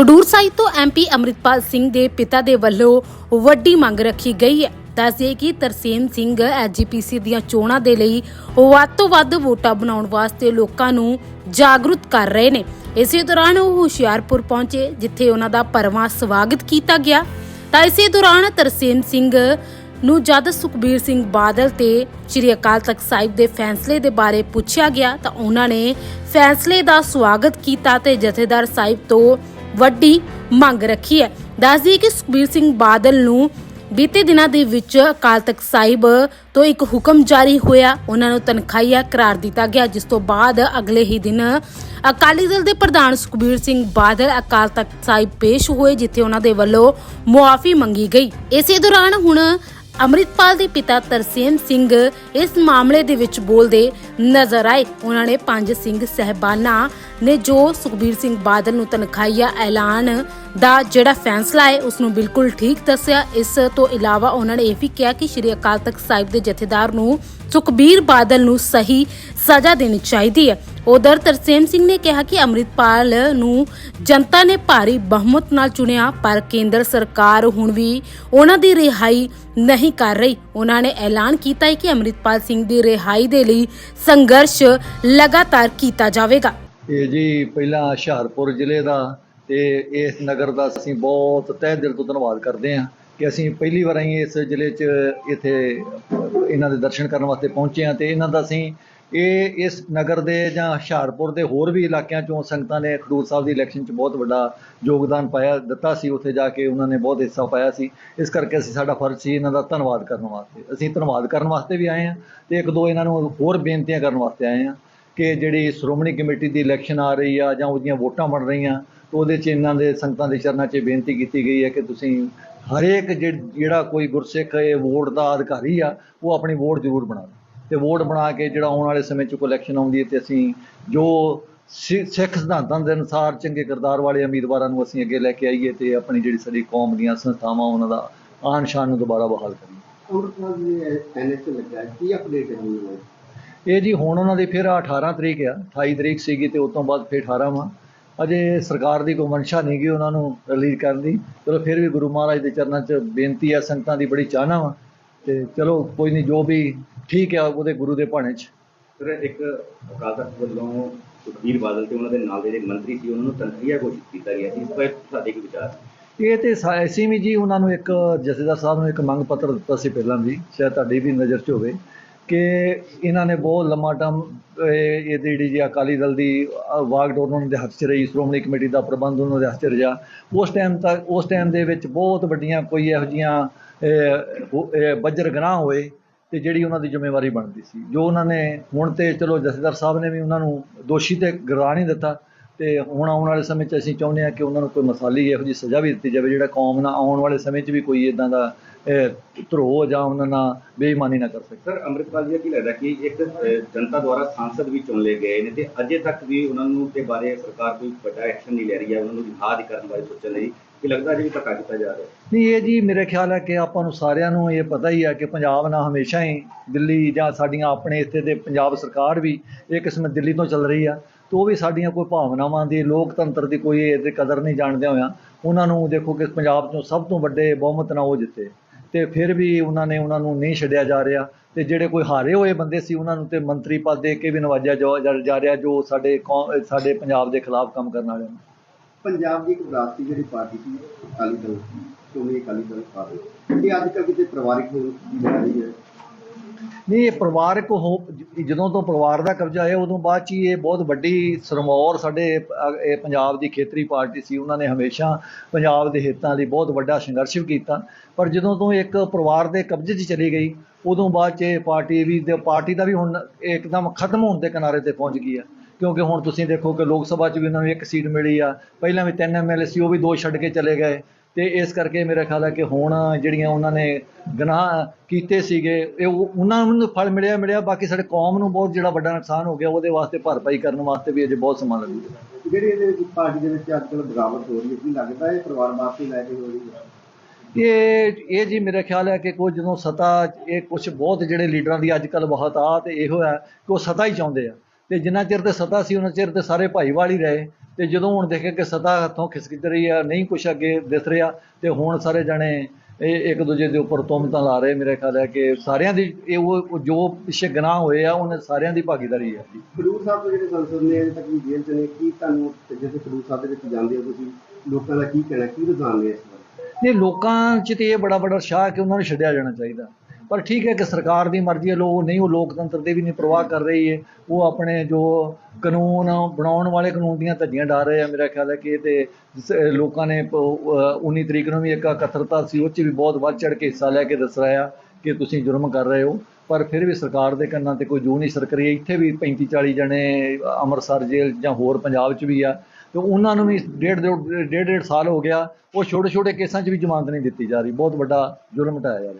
ਖਡੂਰ ਸਾਹਿਬ ਤੋਂ ਐਮਪੀ ਅਮਰਿਤਪਾਲ ਸਿੰਘ ਦੇ ਪਿਤਾ ਦੇ ਵੱਲੋਂ ਵੱਡੀ ਮੰਗ ਰੱਖੀ ਗਈ ਹੈ। ਦੱਸਦੇ ਕਿ ਤਰਸੇਮ ਸਿੰਘ ਐਜੀਪੀਸੀ ਦੀਆਂ ਚੋਣਾਂ ਦੇ ਲਈ ਵੱਧ ਤੋਂ ਵੱਧ ਵੋਟਾਂ ਬਣਾਉਣ ਵਾਸਤੇ ਲੋਕਾਂ ਨੂੰ ਜਾਗਰੂਕ ਕਰ ਰਹੇ ਨੇ। ਇਸੇ ਦੌਰਾਨ ਉਹ ਹੁਸ਼ਿਆਰਪੁਰ ਪਹੁੰਚੇ, ਜਿੱਥੇ ਉਹਨਾਂ ਦਾ ਭਰਵਾਂ ਸਵਾਗਤ ਕੀਤਾ ਗਿਆ। ਤਾਂ ਇਸੇ ਦੌਰਾਨ ਤਰਸੇਮ ਸਿੰਘ ਨੂੰ ਜਦ ਸੁਖਬੀਰ ਸਿੰਘ ਬਾਦਲ ਤੇ ਸ੍ਰੀ ਅਕਾਲ ਤਖਤ ਸਾਹਿਬ ਦੇ ਫੈਸਲੇ ਦੇ ਬਾਰੇ ਪੁੱਛਿਆ ਗਿਆ, ਤਾਂ ਉਹਨਾਂ ਨੇ ਫੈਸਲੇ ਦਾ ਸਵਾਗਤ ਕੀਤਾ ਤੇ ਜਥੇਦਾਰ ਸਾਹਿਬ ਤੋਂ ਵੱਡੀ ਮੰਗ ਰੱਖੀ ਹੈ। ਦੱਸਦੀ ਕਿ ਸੁਖਬੀਰ ਸਿੰਘ ਬਾਦਲ ਨੂੰ ਬੀਤੇ ਦਿਨਾਂ ਦੇ ਵਿੱਚ ਅਕਾਲ ਤਖਤ ਸਾਹਿਬ ਤੋਂ ਇੱਕ ਹੁਕਮ ਜਾਰੀ ਹੋਇਆ। ਉਹਨਾਂ ਨੂੰ ਤਨਖਾਹੀਆ ਕਰਾਰ ਦਿੱਤਾ ਗਿਆ, ਜਿਸ ਤੋਂ ਬਾਅਦ ਅਗਲੇ ਹੀ ਦਿਨ ਅਕਾਲੀ ਦਲ ਦੇ ਪ੍ਰਧਾਨ ਸੁਖਬੀਰ ਸਿੰਘ ਬਾਦਲ ਅਕਾਲ ਤਖਤ ਸਾਹਿਬ ਪੇਸ਼ ਹੋਏ, ਜਿੱਥੇ ਉਹਨਾਂ ਦੇ ਵੱਲੋਂ ਮੁਆਫੀ ਮੰਗੀ ਗਈ। ਇਸੇ ਦੌਰਾਨ ਹੁਣ ਅੰਮ੍ਰਿਤਪਾਲ ਦੇ ਪਿਤਾ ਤਰਸੇਮ ਸਿੰਘ ਇਸ ਮਾਮਲੇ ਦੇ ਵਿੱਚ ਬੋਲਦੇ ਨਜ਼ਰ ਆਏ। ਉਹਨਾਂ ਨੇ ਪੰਜ ਸਿੰਘ ਸਹਿਬਾਨਾ ਨੇ ਜੋ ਸੁਖਬੀਰ ਸਿੰਘ ਬਾਦਲ ਨੂੰ ਤਨਖਾਹੀਆ ਐਲਾਨ ਦਾ ਜਿਹੜਾ ਫੈਸਲਾ ਹੈ ਉਸ ਨੂੰ ਬਿਲਕੁਲ ਠੀਕ ਦੱਸਿਆ। ਇਸ ਤੋਂ ਇਲਾਵਾ ਉਹਨਾਂ ਨੇ ਇਹ ਵੀ ਕਿਹਾ ਕਿ ਸ਼੍ਰੀ ਅਕਾਲ ਤਖਤ ਸਾਹਿਬ ਦੇ ਜਥੇਦਾਰ ਨੂੰ ਸੁਖਬੀਰ ਬਾਦਲ ਨੂੰ ਸਹੀ ਸਜ਼ਾ ਦੇਣੀ ਚਾਹੀਦੀ ਹੈ। ਉਧਰ ਤਰਸੇਮ ਸਿੰਘ ਨੇ ਕਿਹਾ ਕਿ ਅੰਮ੍ਰਿਤਪਾਲ ਨੂੰ ਜਨਤਾ ਨੇ ਭਾਰੀ ਬਹੁਮਤ ਨਾਲ ਚੁਣਿਆ, ਪਰ ਕੇਂਦਰ ਸਰਕਾਰ ਹੁਣ ਵੀ ਉਹਨਾਂ ਦੀ ਰਿਹਾਈ ਨਹੀਂ ਕਰ ਰਹੀ। ਉਹਨਾਂ ਨੇ ਐਲਾਨ ਕੀਤਾ ਹੈ ਕਿ ਅੰਮ੍ਰਿਤਪਾਲ ਸਿੰਘ ਦੀ ਰਿਹਾਈ ਦੇ ਲਈ ਸੰਘਰਸ਼ ਲਗਾਤਾਰ ਕੀਤਾ ਜਾਵੇਗਾ। ਇਹ ਜੀ ਪਹਿਲਾਂ ਹੁਸ਼ਿਆਰਪੁਰ ਜ਼ਿਲ੍ਹੇ ਦਾ ਤੇ ਇਸ ਨਗਰ ਦਾ ਅਸੀਂ ਬਹੁਤ ਤਹਿ ਦਿਲ ਤੋਂ ਧੰਨਵਾਦ ਕਰਦੇ ਹਾਂ ਕਿ ਅਸੀਂ ਪਹਿਲੀ ਵਾਰ ਆਈ ਇਸ ਜ਼ਿਲ੍ਹੇ 'ਚ ਇੱਥੇ ਇਹਨਾਂ ਦੇ ਦਰਸ਼ਨ ਕਰਨ ਵਾਸਤੇ ਪਹੁੰਚੇ ਹਾਂ ਤੇ ਇਹਨਾਂ ਦਾ ਅਸੀਂ ਇਹ ਇਸ ਨਗਰ ਦੇ ਜਾਂ ਹੁਸ਼ਿਆਰਪੁਰ ਦੇ ਹੋਰ ਵੀ ਇਲਾਕਿਆਂ ਚੋਂ ਸੰਗਤਾਂ ਨੇ ਖਡੂਰ ਸਾਹਿਬ ਦੀ ਇਲੈਕਸ਼ਨ 'ਚ ਬਹੁਤ ਵੱਡਾ ਯੋਗਦਾਨ ਪਾਇਆ, ਦਿੱਤਾ ਸੀ, ਉੱਥੇ ਜਾ ਕੇ ਉਹਨਾਂ ਨੇ ਬਹੁਤ ਹਿੱਸਾ ਪਾਇਆ ਸੀ। ਇਸ ਕਰਕੇ ਅਸੀਂ ਸਾਡਾ ਫਰਜ਼ ਸੀ ਇਹਨਾਂ ਦਾ ਧੰਨਵਾਦ ਕਰਨ ਵਾਸਤੇ। ਅਸੀਂ ਧੰਨਵਾਦ ਕਰਨ ਵਾਸਤੇ ਵੀ ਆਏ ਹਾਂ ਤੇ ਇੱਕ ਦੋ ਇਹਨਾਂ ਨੂੰ ਹੋਰ ਬੇਨਤੀਆਂ ਕਰਨ ਵਾਸਤੇ ਆਏ ਹਾਂ ਕਿ ਜਿਹੜੀ ਸ਼੍ਰੋਮਣੀ ਕਮੇਟੀ ਦੀ ਇਲੈਕਸ਼ਨ ਆ ਰਹੀ ਆ ਜਾਂ ਉਹਦੀਆਂ ਵੋਟਾਂ ਬਣ ਰਹੀਆਂ ਉਹਦੇ 'ਚ ਇਹਨਾਂ ਦੇ ਸੰਗਤਾਂ ਦੇ ਚਰਨਾਂ 'ਚ ਬੇਨਤੀ ਕੀਤੀ ਗਈ ਹੈ ਕਿ ਤੁਸੀਂ ਹਰੇਕ ਜਿਹ- ਜਿਹੜਾ ਕੋਈ ਗੁਰਸਿੱਖ ਇਹ ਵੋਟ ਦਾ ਅਧਿਕਾਰੀ ਆ, ਉਹ ਆਪਣੀ ਵੋਟ ਜ਼ਰੂਰ ਬਣਾਵੇ ਤੇ ਵੋਟ ਬਣਾ ਕੇ ਜਿਹੜਾ ਆਉਣ ਵਾਲੇ ਸਮੇਂ 'ਚ ਕੋਈ ਇਲੈਕਸ਼ਨ ਆਉਂਦੀ ਹੈ ਤੇ ਅਸੀਂ ਜੋ ਸਿੱਖ ਸਿਧਾਂਤਾਂ ਦੇ ਅਨੁਸਾਰ ਚੰਗੇ ਕਿਰਦਾਰ ਵਾਲੇ ਉਮੀਦਵਾਰਾਂ ਨੂੰ ਅਸੀਂ ਅੱਗੇ ਲੈ ਕੇ ਆਈਏ ਤੇ ਆਪਣੀ ਜਿਹੜੀ ਸਾਡੀ ਕੌਮ ਦੀਆਂ ਸੰਸਥਾਵਾਂ ਉਹਨਾਂ ਦਾ ਆਨ ਸ਼ਾਨ ਨੂੰ ਦੁਬਾਰਾ ਬਹਾਲ ਕਰੀਏ? ਇਹ ਜੀ ਹੁਣ ਉਹਨਾਂ ਦੀ ਫਿਰ 18 ਤਰੀਕ ਆ 28 ਤਰੀਕ ਸੀਗੀ ਤੇ ਉਸ ਤੋਂ ਬਾਅਦ ਫਿਰ 18 ਵਾ। ਅਜੇ ਸਰਕਾਰ ਦੀ ਕੋਈ ਮਨਸ਼ਾ ਨਹੀਂ ਗਈ ਉਹਨਾਂ ਨੂੰ ਰਿਲੀਜ਼ ਕਰਨ ਦੀ। ਚਲੋ ਫਿਰ ਵੀ ਗੁਰੂ ਮਹਾਰਾਜ ਦੇ ਚਰਨਾਂ 'ਚ ਬੇਨਤੀ ਆ ਸੰਗਤਾਂ ਦੀ ਬੜੀ ਚਾਹਨਾ ਵਾ। ਤੇ ਚਲੋ ਕੋਈ ਨਹੀਂ ਜੋ ਵੀ ਠੀਕ ਆ ਉਹਦੇ ਗੁਰੂ ਦੇ ਭਾਣੇ 'ਚ। ਸਰ ਇੱਕ ਅਕਾਲ ਤਖਤ ਵੱਲੋਂ ਸੁਖਬੀਰ ਬਾਦਲ ਤੇ ਉਹਨਾਂ ਦੇ ਨਾਲ ਦੇ ਜਿਹੜੇ ਮੰਤਰੀ ਸੀ ਉਹਨਾਂ ਨੂੰ ਤਨਖੀਹ ਘੋਸ਼ਿਤ ਕੀਤਾ ਗਿਆ ਸੀ। ਇਸ ਬਾਰੇ ਤੁਹਾਡੇ ਕੀ ਵਿਚਾਰ? ਇਹ ਤੇ ਐਸੀ ਵੀ ਜੀ ਉਹਨਾਂ ਨੂੰ ਇੱਕ ਜਥੇਦਾਰ ਸਾਹਿਬ ਨੂੰ ਇੱਕ ਮੰਗ ਪੱਤਰ ਦਿੱਤਾ ਸੀ ਪਹਿਲਾਂ ਵੀ ਸ਼ਾਇਦ ਤੁਹਾਡੀ ਵੀ ਨਜ਼ਰ 'ਚ ਹੋਵੇ ਕਿ ਇਹਨਾਂ ਨੇ ਬਹੁਤ ਲੰਮਾ ਟਰਮ ਇਹ ਜਿਹੜੀ ਜੀ ਅਕਾਲੀ ਦਲ ਦੀ ਵਾਗਡੋਰ ਉਹਨਾਂ ਦੇ ਹੱਥ 'ਚ ਰਹੀ ਸ਼੍ਰੋਮਣੀ ਕਮੇਟੀ ਦਾ ਪ੍ਰਬੰਧ ਉਹਨਾਂ ਦੇ ਹੱਥ 'ਚ ਰਿਹਾ। ਉਸ ਟਾਈਮ ਤੱਕ ਉਸ ਟਾਈਮ ਦੇ ਵਿੱਚ ਬਹੁਤ ਵੱਡੀਆਂ ਕੋਈ ਇਹੋ ਜਿਹੀਆਂ ਬੱਜਰ ਗਨਾਹ ਹੋਏ ਤੇ ਜਿਹੜੀ ਉਹਨਾਂ ਦੀ ਜ਼ਿੰਮੇਵਾਰੀ ਬਣਦੀ ਸੀ। ਜੋ ਉਹਨਾਂ ਨੇ ਹੁਣ ਤੇ ਚਲੋ ਜਥੇਦਾਰ ਸਾਹਿਬ ਨੇ ਵੀ ਉਹਨਾਂ ਨੂੰ ਦੋਸ਼ੀ ਤੇ ਗਰਾ ਨਹੀਂ ਦਿੱਤਾ ਤੇ ਹੁਣ ਆਉਣ ਵਾਲੇ ਸਮੇਂ 'ਚ ਅਸੀਂ ਚਾਹੁੰਦੇ ਹਾਂ ਕਿ ਉਹਨਾਂ ਨੂੰ ਕੋਈ ਮਸਾਲੀ ਇਹੋ ਜਿਹੀ ਸਜ਼ਾ ਵੀ ਦਿੱਤੀ ਜਾਵੇ ਜਿਹੜਾ ਕੌਮ ਨਾਲ ਆਉਣ ਵਾਲੇ ਸਮੇਂ 'ਚ ਵੀ ਕੋਈ ਇਦਾਂ ਦਾ ਇਹ, ਧਰੋਹ ਜਾਂ ਉਹਨਾਂ ਨਾਲ ਬੇਈਮਾਨੀ ਨਾ ਕਰ ਸਕੇ। ਸਰ ਅੰਮ੍ਰਿਤਪਾਲ ਜੀ ਦਾ ਕੀ ਲੱਗਦਾ ਕਿ ਇੱਕ ਜਨਤਾ ਦੁਆਰਾ ਸਾਂਸਦ ਵੀ ਚੁਣ ਲਏ ਗਏ ਨੇ ਤੇ ਅਜੇ ਤੱਕ ਵੀ ਉਹਨਾਂ ਨੂੰ ਤੇ ਬਾਰੇ ਸਰਕਾਰ ਕੋਈ ਵੱਡਾ ਐਕਸ਼ਨ ਨਹੀਂ ਲੈ ਰਹੀ ਹੈ ਉਹਨਾਂ ਨੂੰ ਰਿਹਾਅ ਕਰਨ ਬਾਰੇ ਸੋਚਣ ਲਈ ਕਿ ਲੱਗਦਾ ਜੀ ਧੱਕਾ ਕੀਤਾ ਜਾ ਰਿਹਾ? ਨਹੀਂ, ਇਹ ਜੀ ਮੇਰੇ ਖਿਆਲ ਹੈ ਕਿ ਆਪਾਂ ਨੂੰ ਸਾਰਿਆਂ ਨੂੰ ਇਹ ਪਤਾ ਹੀ ਹੈ ਕਿ ਪੰਜਾਬ ਨਾਲ ਹਮੇਸ਼ਾ ਹੀ ਦਿੱਲੀ ਜਾਂ ਸਾਡੀਆਂ ਆਪਣੇ ਇੱਥੇ ਦੇ ਪੰਜਾਬ ਸਰਕਾਰ ਵੀ ਇਹ ਕਿਸਮਤ ਦਿੱਲੀ ਤੋਂ ਚੱਲ ਰਹੀ ਆ, ਤੇ ਉਹ ਵੀ ਸਾਡੀਆਂ ਕੋਈ ਭਾਵਨਾਵਾਂ ਦੀ, ਲੋਕਤੰਤਰ ਦੀ ਕੋਈ ਇਹਦੇ ਕਦਰ ਨਹੀਂ ਜਾਣਦੇ ਹੋਇਆ ਉਹਨਾਂ ਨੂੰ ਦੇਖੋ ਕਿ ਪੰਜਾਬ ਤੋਂ ਸਭ ਤੋਂ ਵੱਡੇ ਬਹੁਮਤ ਨਾਲ ਉਹ ਜਿੱਤੇ ਤੇ ਫਿਰ ਵੀ ਉਹਨਾਂ ਨੇ ਉਹਨਾਂ ਨੂੰ ਨਹੀਂ ਛੱਡਿਆ ਜਾ ਰਿਹਾ ਤੇ ਜਿਹੜੇ ਕੋਈ ਹਾਰੇ ਹੋਏ ਬੰਦੇ ਸੀ ਉਹਨਾਂ ਨੂੰ ਤੇ ਮੰਤਰੀ ਪਦ ਦੇ ਕੇ ਵੀ ਨਵਾਜਿਆ ਜਾ ਜਾ- ਰਿਹਾ ਜੋ ਸਾਡੇ ਕੌ- ਸਾਡੇ ਪੰਜਾਬ ਦੇ ਖਿਲਾਫ ਕੰਮ ਕਰਨ ਵਾਲੇ ਨੂੰ। ਪੰਜਾਬ ਦੀ ਇੱਕ ਵਿਰਾਸਤੀ ਜਿਹੜੀ ਪਾਰਟੀ ਸੀ, ਅਕਾਲੀ ਦਲ ਸ਼੍ਰੋਮਣੀ ਅਕਾਲੀ ਦਲ ਪਾਰਟੀ ਇਹ ਅੱਜ ਕੱਲ੍ਹ ਕਿਤੇ ਪਰਿਵਾਰਿਕ ਹੋ ਰਹੀ ਹੈ? ਨਹੀਂ, ਇਹ ਪਰਿਵਾਰਕ ਹੋ, ਜਦੋਂ ਤੋਂ ਪਰਿਵਾਰ ਦਾ ਕਬਜ਼ਾ ਆਇਆ, ਉਦੋਂ ਬਾਅਦ ਚ ਇਹ ਬਹੁਤ ਵੱਡੀ ਸਰਮੌਰ ਸਾਡੇ ਇਹ ਪੰਜਾਬ ਦੀ ਖੇਤਰੀ ਪਾਰਟੀ ਸੀ, ਉਹਨਾਂ ਨੇ ਹਮੇਸ਼ਾ ਪੰਜਾਬ ਦੇ ਹਿੱਤਾਂ ਲਈ ਬਹੁਤ ਵੱਡਾ ਸੰਘਰਸ਼ ਵੀ ਕੀਤਾ। ਪਰ ਜਦੋਂ ਤੋਂ ਇੱਕ ਪਰਿਵਾਰ ਦੇ ਕਬਜ਼ੇ 'ਚ ਚਲੀ ਗਈ, ਉਦੋਂ ਬਾਅਦ ਚ ਇਹ ਪਾਰਟੀ ਵੀ, ਪਾਰਟੀ ਦਾ ਵੀ ਹੁਣ ਇੱਕਦਮ ਖਤਮ ਹੋਣ ਦੇ ਕਿਨਾਰੇ ਤੇ ਪਹੁੰਚ ਗਈ ਹੈ। ਕਿਉਂਕਿ ਹੁਣ ਤੁਸੀਂ ਦੇਖੋ ਕਿ ਲੋਕ ਸਭਾ 'ਚ ਵੀ ਉਹਨਾਂ ਨੂੰ ਇੱਕ ਸੀਟ ਮਿਲੀ ਆ। ਪਹਿਲਾਂ ਵੀ ਤਿੰਨ ਐਮਐਲਏ ਸੀ ਉਹ ਵੀ ਦੋ ਛੱਡ ਕੇ ਚਲੇ ਗਏ। ਤੇ ਇਸ ਕਰਕੇ ਮੇਰਾ ਖਿਆਲ ਹੈ ਕਿ ਹੁਣ ਜਿਹੜੀਆਂ ਉਹਨਾਂ ਨੇ ਗੁਨਾਹ ਕੀਤੇ ਸੀਗੇ ਇਹ ਉਹ- ਉਹਨਾਂ ਨੂੰ ਫਲ ਮਿਲਿਆ ਮਿਲਿਆ। ਬਾਕੀ ਸਾਡੇ ਕੌਮ ਨੂੰ ਬਹੁਤ ਜਿਹੜਾ ਵੱਡਾ ਨੁਕਸਾਨ ਹੋ ਗਿਆ ਉਹਦੇ ਵਾਸਤੇ ਭਰਪਾਈ ਕਰਨ ਵਾਸਤੇ ਵੀ ਅਜੇ ਬਹੁਤ ਸਮਾਂ ਲੱਗੂਗਾ ਜਿਹੜੀ ਇਹਦੇ ਵਿੱਚ ਪਾਰਟੀ ਦੇ ਵਿੱਚ ਅੱਜ ਕੱਲ੍ਹ ਬਗਾਵਤ ਹੋ ਰਹੀ ਹੈ ਕੀ ਲੱਗਦਾ ਇਹ ਪਰਿਵਾਰ ਵਾਸਤੇ ਲੈ ਕੇ ਹੋ ਰਹੀ ਹੈ? ਇਹ ਇਹ ਜੀ ਮੇਰਾ ਖਿਆਲ ਹੈ ਕਿ ਕੋਈ ਜਦੋਂ ਸਤਾ ਇਹ ਕੁਝ ਬਹੁਤ ਜਿਹੜੇ ਲੀਡਰਾਂ ਦੀ ਅੱਜ ਕੱਲ੍ਹ ਬਹੁਤ ਆ ਤੇ ਇਹੋ ਹੈ ਕਿ ਉਹ ਸਤਾ ਹੀ ਚਾਹੁੰਦੇ ਆ। ਤੇ ਜਿੰਨਾ ਚਿਰ ਤੇ ਸਤਾ ਸੀ ਉਹਨਾਂ ਚਿਰ ਤੇ ਸਾਰੇ ਭਾਈਵਾਲ ਹੀ ਰਹੇ। ਤੇ ਜਦੋਂ ਹੁਣ ਦੇਖਿਆ ਕਿ ਸਤਾ ਹੱਥੋਂ ਖਿਸਕ ਰਹੀ ਆ ਨਹੀਂ ਕੁਛ ਅੱਗੇ ਦਿਸ ਰਿਹਾ ਤੇ ਹੁਣ ਸਾਰੇ ਜਣੇ ਇਹ ਇੱਕ ਦੂਜੇ ਦੇ ਉੱਪਰ ਤੁਮਤਾਂ ਲਾ ਰਹੇ ਮੇਰੇ ਖਿਆਲ ਹੈ ਕਿ ਸਾਰਿਆਂ ਦੀ ਇਹ ਉਹ ਜੋ ਪਿੱਛੇ ਗੁਨਾਹ ਹੋਏ ਆ ਉਹਨਾਂ ਸਾਰਿਆਂ ਦੀ ਭਾਗੀਦਾਰੀ ਹੈ ਖਡੂਰ ਸਾਹਿਬ ਤੋਂ ਜਿਹੜੇ ਸੰਸਦ ਨੇ ਅਜੇ ਤੱਕ ਵੀ ਜੇਲ੍ਹ 'ਚ ਨੇ ਕੀ ਤੁਹਾਨੂੰ ਜਦੋਂ ਖਡੂਰ ਸਾਹਿਬ ਦੇ ਵਿੱਚ ਜਾਂਦੇ ਹੋ ਤੁਸੀਂ ਲੋਕਾਂ ਦਾ ਕੀ ਕਹਿਣਾ ਕੀ ਰੁਝਾਨ ਨੇ ਇਸ ਬਾਰੇ? ਨਹੀਂ ਲੋਕਾਂ 'ਚ ਤੇ ਇਹ ਬੜਾ ਬੜਾ ਉਤਸ਼ਾਹ ਹੈ ਕਿ ਉਹਨਾਂ ਨੂੰ ਛੱਡਿਆ ਜਾਣਾ ਚਾਹੀਦਾ। ਪਰ ਠੀਕ ਹੈ ਕਿ ਸਰਕਾਰ ਦੀ ਮਰਜ਼ੀ ਹੈ ਲੋ ਨਹੀਂ, ਉਹ ਲੋਕਤੰਤਰ ਦੀ ਵੀ ਨਹੀਂ ਪ੍ਰਵਾਹ ਕਰ ਰਹੀ ਹੈ। ਉਹ ਆਪਣੇ ਜੋ ਕਾਨੂੰਨ ਬਣਾਉਣ ਵਾਲੇ ਕਾਨੂੰਨ ਦੀਆਂ ਧੱਜੀਆਂ ਡਾਰ ਰਹੇ ਆ। ਮੇਰਾ ਖਿਆਲ ਹੈ ਕਿ ਇਹ ਤੇ ਲੋਕਾਂ ਨੇ ਪ- 19 ਤਰੀਕ ਨੂੰ ਵੀ ਇੱਕ ਇਕੱਤਰਤਾ ਸੀ, ਉਹ 'ਚ ਵੀ ਬਹੁਤ ਵੱਧ ਚੜ ਕੇ ਹਿੱਸਾ ਲੈ ਕੇ ਦੱਸ ਰਿਹਾ ਕਿ ਤੁਸੀਂ ਜੁਰਮ ਕਰ ਰਹੇ ਹੋ। ਪਰ ਫਿਰ ਵੀ ਸਰਕਾਰ ਦੇ ਕੰਨਾਂ ਤੇ ਕੋਈ ਜੂ ਨਹੀਂ ਸਰਕ ਰਹੀ ਇੱਥੇ ਵੀ 35 40 ਜਣੇ ਅੰਮ੍ਰਿਤਸਰ ਜੇਲ੍ਹ ਜਾਂ ਹੋਰ ਪੰਜਾਬ 'ਚ ਵੀ ਆ। ਤੇ ਉਹਨਾਂ ਨੂੰ ਵੀ ਡੇਢ ਡੇਢ ਡੇਢ ਡੇਢ ਸਾਲ ਹੋ ਗਿਆ। ਉਹ ਛੋਟੇ ਛੋਟੇ ਕੇਸਾਂ 'ਚ ਵੀ ਜ਼ਮਾਨਤ ਨਹੀਂ ਦਿੱਤੀ ਜਾ ਰਹੀ। ਬਹੁਤ ਵੱਡਾ ਜੁਰਮ ਢਾਇਆ ਜਾ ਰਿਹਾ।